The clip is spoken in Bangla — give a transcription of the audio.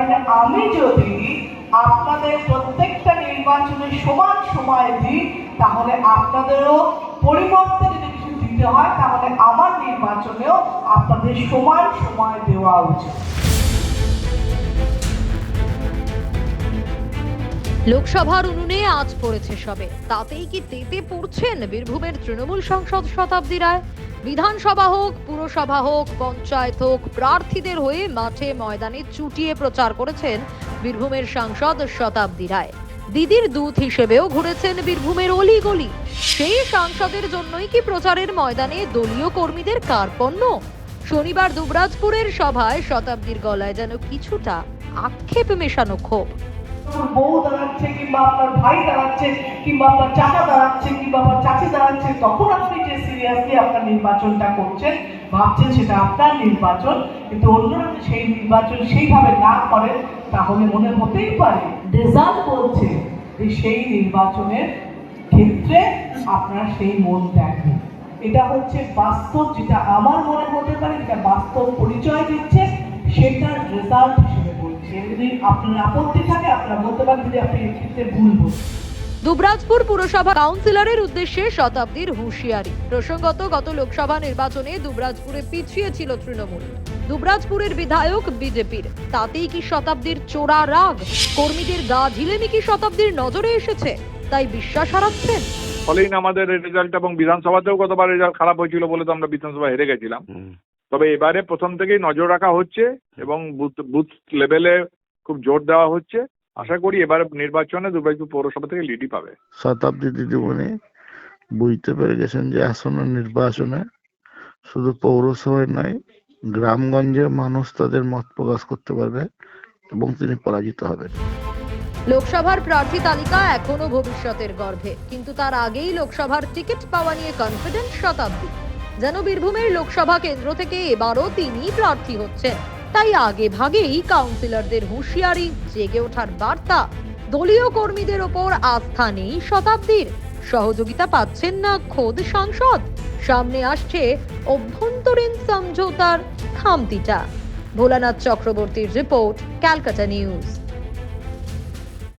কারণ আমি যদি আপনাদের প্রত্যেকটা নির্বাচনে সমান সময় দিই, তাহলে আপনাদেরও পরিবর্তে যদি কিছু দিতে হয়, তাহলে আমার নির্বাচনেও আপনাদের সমান সময় দেওয়া উচিত। লোকসভার উনুনে আজ পড়েছে সবে। তাতেই কি তেতে পড়ছেন বীরভূমের তৃণমূল সংসদ শতাব্দী রায়? বিধানসভা হোক, পুরসভা হোক, পঞ্চায়েত হোক, প্রার্থীদের হয়ে মাঠে ময়দানে চুটিয়ে প্রচার করেছেন বীরভূমের সাংসদ শতাব্দী রায়। দিদির দূত হিসেবেও ঘুরেছেন বীরভূমের অলি গলি সেই সাংসদের জন্যই কি প্রচারের ময়দানে দলীয় কর্মীদের কার্পণ্য? শনিবার দুবরাজপুরের সভায় শতাব্দীর গলায় যেন কিছুটা আক্ষেপ মেশানো ক্ষোভ। বউ দাঁড়াচ্ছে কিংবা আপনার ভাই দাঁড়াচ্ছে কিংবা আপনার চাচা দাঁড়াচ্ছে কিংবা আপনার চাচি দাঁড়াচ্ছে, তখন আপনি সিরিয়াসলি আপনার নির্বাচনটা করছেন, ভাবছেন সেটা আপনার নির্বাচন, কিন্তু অন্যরা সেই নির্বাচন সেইভাবে না করেন, তাহলে মনে হতেই পারে রেজাল্ট বলছে যে সেই নির্বাচনের ক্ষেত্রে আপনারা সেই মন দেখেন এটা হচ্ছে বাস্তব, যেটা আমার মনে হতে পারে, যেটা বাস্তব পরিচয় দিচ্ছে, সেটার রেজাল্ট হিসেবে বলছি। যদি আপনার আপত্তি থাকে, আপনারা বলতে পারেন যদি আপনি এক্ষেত্রে ভুল বলছেন দুবরাজপুর পুরসভা কাউন্সিলরের উদ্দেশ্যে শতাব্দীর হুঁশিয়ারি। প্রসঙ্গত গত লোকসভা নির্বাচনে দুবরাজপুরে পিছিয়ে ছিল তৃণমূল। দুবরাজপুরের বিধায়ক বিজেপির। তাতেই কি শতাব্দীর চোরা রাগ? কর্মীদের গা ঝিলেমি কি শতাব্দীর নজরে এসেছে? তাই বিশ্বাস হারাচ্ছেন? ফলেই আমাদের রেজাল্ট এবং বিধানসভাতেও গতবার রেজাল্ট খারাপ হয়েছিল বলে তো আমরা বিধানসভা হেরে গেছিলাম। তবে এবারে প্রথম থেকেই নজর রাখা হচ্ছে এবং বুথ বুথ লেভেলে খুব জোর দেওয়া হচ্ছে। আশা করি এবারে নির্বাচনে দুর্গাপুর পৌরসভা থেকে লিডই পাবে। শতাব্দী দিদিমণি বুঝতে পেরে গেছেন যে আসন্ন নির্বাচনে শুধু পৌরসভায় নয় গ্রামগঞ্জের মানুষ তাদের মত প্রকাশ করতে পারবে এবং তিনি পরাজিত হবেন। লোকসভার প্রার্থী তালিকা এখনও ভবিষ্যতের গর্ভে কিন্তু তার আগেই লোকসভার টিকিট পাওয়া নিয়ে কনফিডেন্ট শতাব্দী। যেন বীরভূমের লোকসভা কেন্দ্র থেকে এবারও তিনি প্রার্থী হচ্ছেন। তাই আগে ভাগেই কাউন্সিলরদের হুঁশিয়ারি, জেগে ওঠার বার্তা। দলীয় কর্মীদের ওপর আস্থা নেই শতাব্দীর। সহযোগিতা পাচ্ছেন না খোদ সাংসদ। সামনে আসছে অভ্যন্তরীণ সমঝোতার খামতিটা। ভোলানাথ চক্রবর্তীর রিপোর্ট, ক্যালকাটা নিউজ।